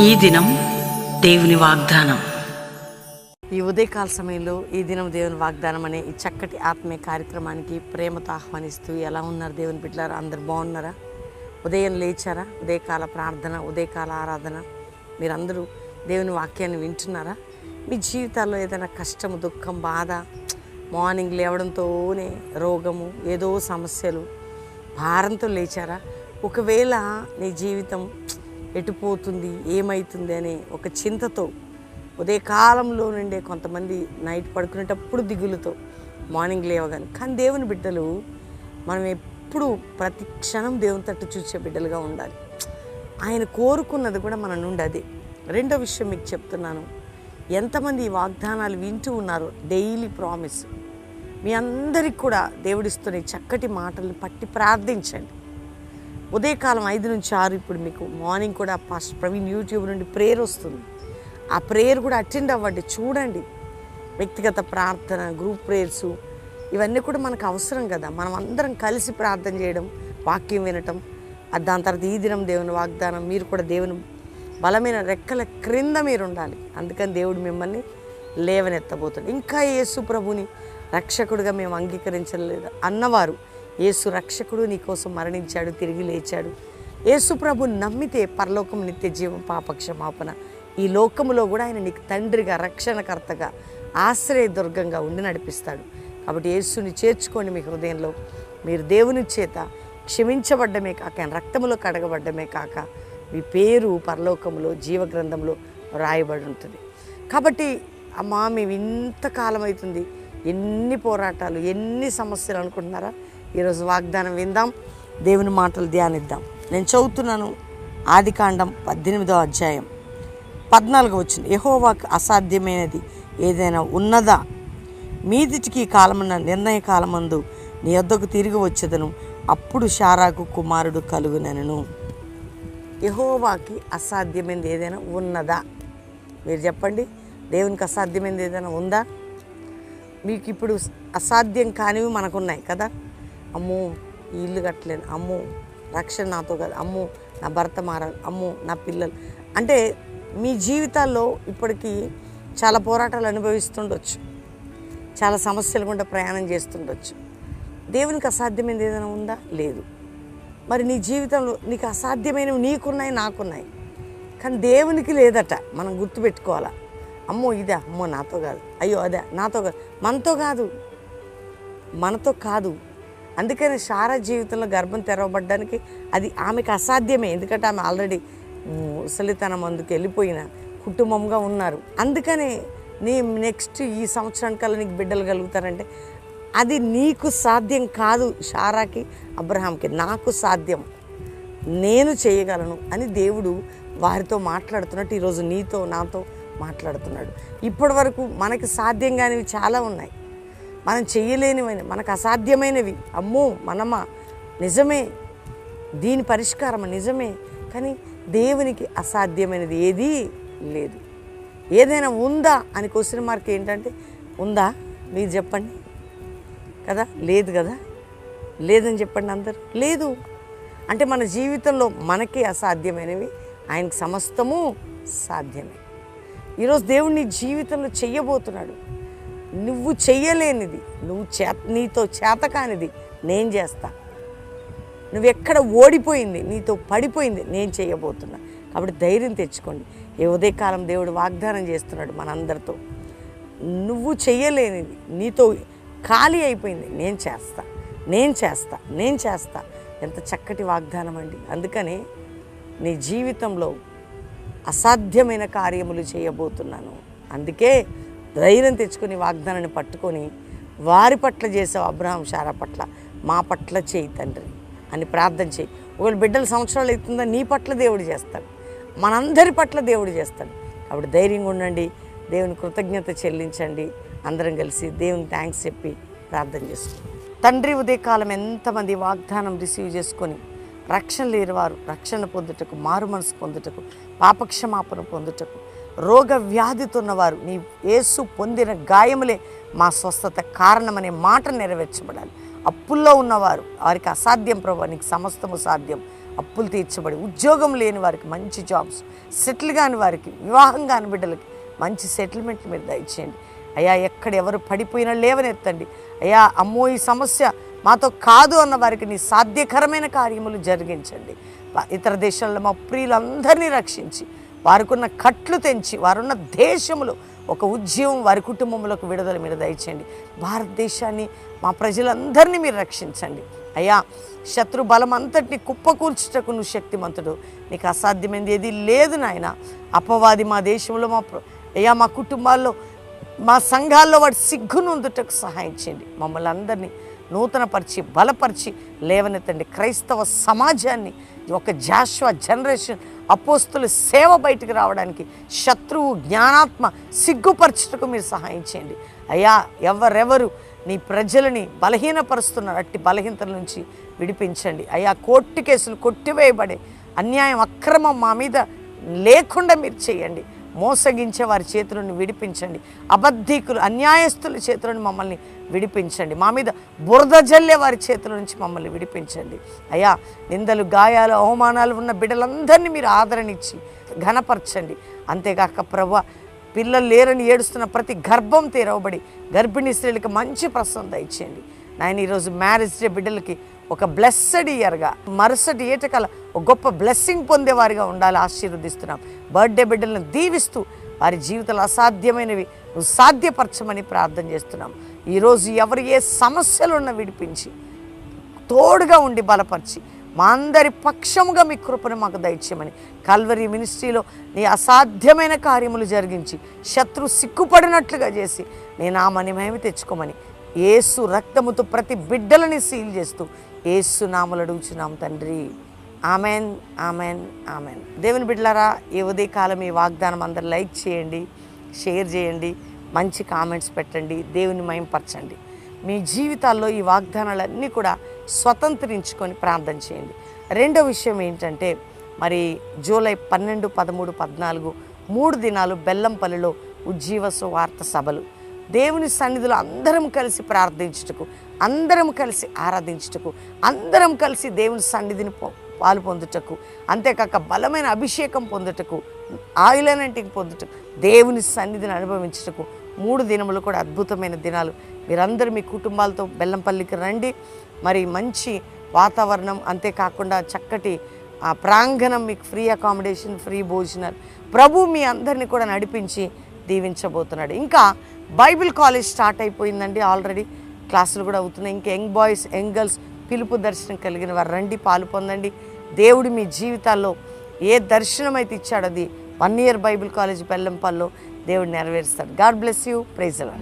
ఈ దినం దేవుని వాగ్దానం. ఈ ఉదయకాల సమయంలో ఈ దినం దేవుని వాగ్దానం అనే ఈ చక్కటి ఆత్మీయ కార్యక్రమానికి ప్రేమతో ఆహ్వానిస్తూ ఎలా ఉన్నారు దేవుని బిడ్డలారా? అందరు బాగున్నారా? ఉదయం లేచారా? ఉదయకాల ప్రార్థన ఉదయకాల ఆరాధన. మీరందరూ దేవుని వాక్యాన్ని వింటున్నారా? మీ జీవితాల్లో ఏదైనా కష్టము దుఃఖం బాధ మార్నింగ్ లేవడంతోనే రోగము ఏదో సమస్యలు భారంతో లేచారా? ఒకవేళ నీ జీవితం ఎటుపోతుంది ఏమవుతుంది అనే ఒక చింతతో ఉదయకాలంలో నుండే కొంతమంది నైట్ పడుకునేటప్పుడు దిగులుతో మార్నింగ్ లేవగానే. కానీ దేవుని బిడ్డలు మనం ఎప్పుడు ప్రతి క్షణం దేవుని తట్టు చూసే బిడ్డలుగా ఉండాలి. ఆయన కోరుకున్నది కూడా మన నుండి అదే. రెండో విషయం మీకు చెప్తున్నాను. ఎంతమంది ఈ వాగ్దానాలు వింటూ ఉన్నారో డైలీ ప్రామిస్. మీ అందరికి కూడా దేవుడిస్తున్న చక్కటి మాటలను పట్టి ప్రార్థించండి. ఉదయకాలం ఐదు నుంచి ఆరు ఇప్పుడు మీకు మార్నింగ్ కూడా పాస్ట్ ప్రవీణ్ యూట్యూబ్ నుండి ప్రేయర్ వస్తుంది. ఆ ప్రేయర్ కూడా అటెండ్ అవ్వండి చూడండి. వ్యక్తిగత ప్రార్థన గ్రూప్ ప్రేయర్స్ ఇవన్నీ కూడా మనకు అవసరం కదా. మనం అందరం కలిసి ప్రార్థన చేయడం వాక్యం వినటం దాని తర్వాత ఈ దినం దేవుని వాగ్దానం మీరు కూడా దేవుని బలమైన రెక్కల క్రింద మీరు ఉండాలి. అందుకని దేవుడు మిమ్మల్ని లేవనెత్తబోతాడు. ఇంకా యేసు ప్రభుని రక్షకుడిగా మేము అంగీకరించలేదు అన్నవారు. యేసు రక్షకుడు నీకోసం మరణించాడు తిరిగి లేచాడు. యేసు ప్రభు నమ్మితే పరలోకం నిత్య జీవం పాపక్షమాపణ. ఈ లోకములో కూడా ఆయన నీకు తండ్రిగా రక్షణకర్తగా ఆశ్రయదుర్గంగా ఉండి నడిపిస్తాడు. కాబట్టి యేసుని చేర్చుకోండి మీ హృదయంలో. మీరు దేవుని చేత క్షమించబడ్డమే కాక ఆయన రక్తములో కడగబడ్డమే కాక మీ పేరు పరలోకములో జీవగ్రంథంలో రాయబడి ఉంటుంది. కాబట్టి అమ్మా మేము ఇంతకాలం అవుతుంది. ఎన్ని పోరాటాలు ఎన్ని సమస్యలు అనుకుంటున్నారా? ఈరోజు వాగ్దానం విందాం. దేవుని మాటలు ధ్యానిద్దాం. నేను చదువుతున్నాను ఆదికాండం పద్దెనిమిదో అధ్యాయం. పద్నాలుగు వచ్చింది యహోవాకు అసాధ్యమైనది ఏదైనా ఉన్నదా? మీదిటికి కాలమున్న నిర్ణయ కాలమందు నీ వద్దకు తిరిగి వచ్చేదను అప్పుడు షారాకు కుమారుడు కలుగునను. యహోవాకి అసాధ్యమైనది ఏదైనా ఉన్నదా? మీరు చెప్పండి. దేవునికి అసాధ్యమైనది ఏదైనా ఉందా? మీకు ఇప్పుడు అసాధ్యం కానివి మనకున్నాయి కదా. అమ్మో ఈ ఇల్లు కట్టలేను. అమ్మో రక్షణ నాతో కాదు. అమ్మో నా భర్త మారాలి. అమ్మో నా పిల్లలు. అంటే మీ జీవితాల్లో ఇప్పటికీ చాలా పోరాటాలు అనుభవిస్తుండొచ్చు. చాలా సమస్యలు గుండా ప్రయాణం చేస్తుండొచ్చు. దేవునికి అసాధ్యమైనది ఏదైనా ఉందా? లేదు. మరి నీ జీవితంలో నీకు అసాధ్యమైనవి నీకున్నాయి నాకున్నాయి. కానీ దేవునికి లేదట. మనం గుర్తుపెట్టుకోవాలా. అమ్మో ఇదా. అమ్మో నాతో కాదు. అయ్యో అదే. నాతో కాదు. మనతో కాదు. మనతో కాదు. అందుకని శారా జీవితంలో గర్భం తెరవబడ్డానికి అది ఆమెకు అసాధ్యమే. ఎందుకంటే ఆమె ఆల్రెడీ ముసలితనం అందుకు వెళ్ళిపోయిన కుటుంబంగా ఉన్నారు. అందుకనే నీ నెక్స్ట్ ఈ సంవత్సరానికల్లా నీకు బిడ్డలు కలుగుతారంటే అది నీకు సాధ్యం కాదు షారాకి అబ్రహాంకి. నాకు సాధ్యం. నేను చేయగలను అని దేవుడు వారితో మాట్లాడుతున్నట్టు ఈరోజు నీతో నాతో మాట్లాడుతున్నాడు. ఇప్పటి వరకు మనకి సాధ్యం కానివి చాలా ఉన్నాయి. మనం చేయలేనివని మనకు అసాధ్యమైనవి. అమ్మో మనమా? నిజమే. దీని పరిష్కారం నిజమే. కానీ దేవునికి అసాధ్యమైనది ఏదీ లేదు. ఏదైనా ఉందా? అని క్వశ్చన్ మార్క్ ఏంటంటే ఉందా? మీరు చెప్పండి. కదా? లేదు కదా? లేదని చెప్పండి అందరు. లేదు. అంటే మన జీవితంలో మనకే అసాధ్యమైనవి ఆయనకి సమస్తము సాధ్యమే. ఈరోజు దేవుణ్ణి జీవితంలో చెయ్యబోతున్నాడు. నువ్వు చెయ్యలేనిది నువ్వు చేత నీతో చేతకానిది నేను చేస్తా. నువ్వు ఎక్కడ ఓడిపోయింది నీతో పడిపోయింది నేను చేయబోతున్నా కాబట్టి ధైర్యం తెచ్చుకోండి. ఏ ఉదయకాలం దేవుడు వాగ్దానం చేస్తున్నాడు మనందరితో. నువ్వు చెయ్యలేనిది నీతో ఖాళీ అయిపోయింది నేను చేస్తా నేను చేస్తా నేను చేస్తా. ఎంత చక్కటి వాగ్దానం అండి. అందుకనే నీ జీవితంలో అసాధ్యమైన కార్యములు చేయబోతున్నాను. అందుకే ధైర్యం తెచ్చుకొని వాగ్దానాన్ని పట్టుకొని వారి పట్ల చేసావు అబ్రహాం షారా పట్ల మా పట్ల చేయి తండ్రి అని ప్రార్థన చేయి. ఒకవేళ బిడ్డల సంవత్సరాలు అవుతుందా నీ పట్ల దేవుడు చేస్తాడు. మనందరి పట్ల దేవుడు చేస్తాడు. కాబట్టి ధైర్యంగా ఉండండి దేవుని కృతజ్ఞత చెల్లించండి అందరం కలిసి దేవుని థ్యాంక్స్ చెప్పి ప్రార్థన చేసుకోండి తండ్రి ఉదయకాలం ఎంతమంది వాగ్దానం రిసీవ్ చేసుకొని రక్షణ లేని వారు రక్షణ పొందుటకు మారు మనసు పొందుటకు పాపక్షమాపణ పొందుటకు రోగ వ్యాధితో ఉన్నవారు నీ యేసు పొందిన గాయములే మా స్వస్థత కారణమనే మాట నెరవేర్చబడాలి. అప్పుల్లో ఉన్నవారు వారికి అసాధ్యం ప్రభు నీకు సమస్తము సాధ్యం. అప్పులు తీర్చబడి ఉద్యోగం లేని వారికి మంచి జాబ్స్ సెటిల్ కాని వారికి వివాహం కాని బిడ్డలకి మంచి సెటిల్మెంట్ మీరు దయచేయండి. అయ్యా ఎక్కడ ఎవరు పడిపోయినా లేవనెత్తండి. అయ్యా అమ్మో ఈ సమస్య మాతో కాదు అన్న వారికి నీ సాధ్యకరమైన కార్యములు జరిగించండి. ఇతర దేశాల్లో మా ప్రియులందరినీ రక్షించి వారికున్న కట్లు తెంచి వారున్న దేశములో ఒక ఉద్యమం వారి కుటుంబంలోకి విడుదల మీరు దయచేయండి. భారతదేశాన్ని మా ప్రజలందరినీ మీరు రక్షించండి. అయ్యా శత్రు బలం అంతటిని కుప్పకూల్చుటకు నువ్వు శక్తిమంతుడు. నీకు అసాధ్యమైనది ఏది లేదు నాయన. అపవాది మా దేశంలో మా అయ్యా మా కుటుంబాల్లో మా సంఘాల్లో వాడు సిగ్గునుందుటకు సహాయం చేయండి. మమ్మల్ని అందరినీ నూతనపరిచి బలపరిచి లేవనెత్తండి. క్రైస్తవ సమాజాన్ని ఒక జాషువా జనరేషన్ అపోస్తుల సేవ బయటికి రావడానికి శత్రువు జ్ఞానాత్మ సిగ్గుపరచుటకు మీరు సహాయం చేయండి. అయ్యా ఎవరెవరు నీ ప్రజలని బలహీనపరుస్తున్నారు అట్టి బలహీనతల నుంచి విడిపించండి. అయ్యా కోర్టు కేసులు కొట్టివేయబడే అన్యాయం అక్రమం మా మీద లేకుండా మీరు చేయండి. మోసగించే వారి చేతులను విడిపించండి. అబద్ధికులు అన్యాయస్తుల చేతులను మమ్మల్ని విడిపించండి. మా మీద బురద జల్లే వారి చేతుల నుంచి మమ్మల్ని విడిపించండి. అయ్యా నిందలు గాయాలు అవమానాలు ఉన్న బిడ్డలందరినీ మీరు ఆదరణిచ్చి ఘనపరచండి. అంతేకాక ప్రభు పిల్లలు లేరని ఏడుస్తున్న ప్రతి గర్భం తెరవబడి గర్భిణీ స్త్రీలకు మంచి ప్రసవం దయచేయండి. నాయన ఈరోజు మ్యారేజ్ డే బిడ్డలకి ఒక బ్లెస్సడ్ ఇయర్గా మరుసటి ఏటకాల ఒక గొప్ప బ్లెస్సింగ్ పొందేవారిగా ఉండాలి ఆశీర్వదిస్తున్నాం. బర్త్డే బిడ్డలను దీవిస్తూ వారి జీవితాలు అసాధ్యమైనవి నువ్వు సాధ్యపరచమని ప్రార్థన చేస్తున్నాం. ఈరోజు ఎవరు ఏ సమస్యలున్న విడిపించి తోడుగా ఉండి బలపరిచి మా అందరి పక్షముగా మీ కృపను మాకు దయచేయమని కల్వరి మినిస్ట్రీలో నీ అసాధ్యమైన కార్యములు జరిగించి శత్రు సిగ్గుపడినట్లుగా చేసి నేను ఆ మహిమ తెచ్చుకోమని ఏసు రక్తముతో ప్రతి బిడ్డలని సీల్ చేస్తూ ఏసు నామలు అడుగుచున్నాం తండ్రి. Amen amen amen. దేవుని బిడ్డలారా ఈ ఉదయకాలం ఈ వాగ్దానం అందరు లైక్ చేయండి షేర్ చేయండి మంచి కామెంట్స్ పెట్టండి దేవుని మయంపరచండి మీ జీవితాల్లో ఈ వాగ్దానాలన్నీ కూడా స్వతంత్రించుకొని ప్రార్థన చేయండి. రెండో విషయం ఏంటంటే మరి జూలై పన్నెండు పదమూడు పద్నాలుగు మూడు దినాలు బెల్లంపల్లిలో ఉజ్జీవ సువార్త సభలు. దేవుని సన్నిధిలో అందరం కలిసి ప్రార్థించుటకు అందరం కలిసి ఆరాధించుటకు అందరం కలిసి దేవుని సన్నిధిని పో పాలు పొందుటకు అంతేకాక బలమైన అభిషేకం పొందుటకు ఆయిల్ పొందుటకు దేవుని సన్నిధిని అనుభవించుటకు మూడు దినములు కూడా అద్భుతమైన దినాలు. మీరందరూ మీ కుటుంబాలతో బెల్లంపల్లికి రండి. మరి మంచి వాతావరణం అంతేకాకుండా చక్కటి ఆ ప్రాంగణం మీకు ఫ్రీ అకామిడేషన్ ఫ్రీ భోజనాలు. ప్రభు మీ అందరిని కూడా నడిపించి దీవించబోతున్నాడు. ఇంకా బైబిల్ కాలేజ్ స్టార్ట్ అయిపోయిందండి ఆల్రెడీ. క్లాసులు కూడా అవుతున్నాయి. ఇంకా యంగ్ బాయ్స్ యంగ్ గర్ల్స్ పిలుపు దర్శనం కలిగిన వారు రండి పాలు పొందండి. దేవుడు మీ జీవితాల్లో ఏ దర్శనం అయితే ఇచ్చాడో అది వన్ ఇయర్ బైబిల్ కాలేజ్ బెల్లంపల్లో దేవుడు నెరవేరుస్తాడు. God bless you. ప్రైజ్ అలా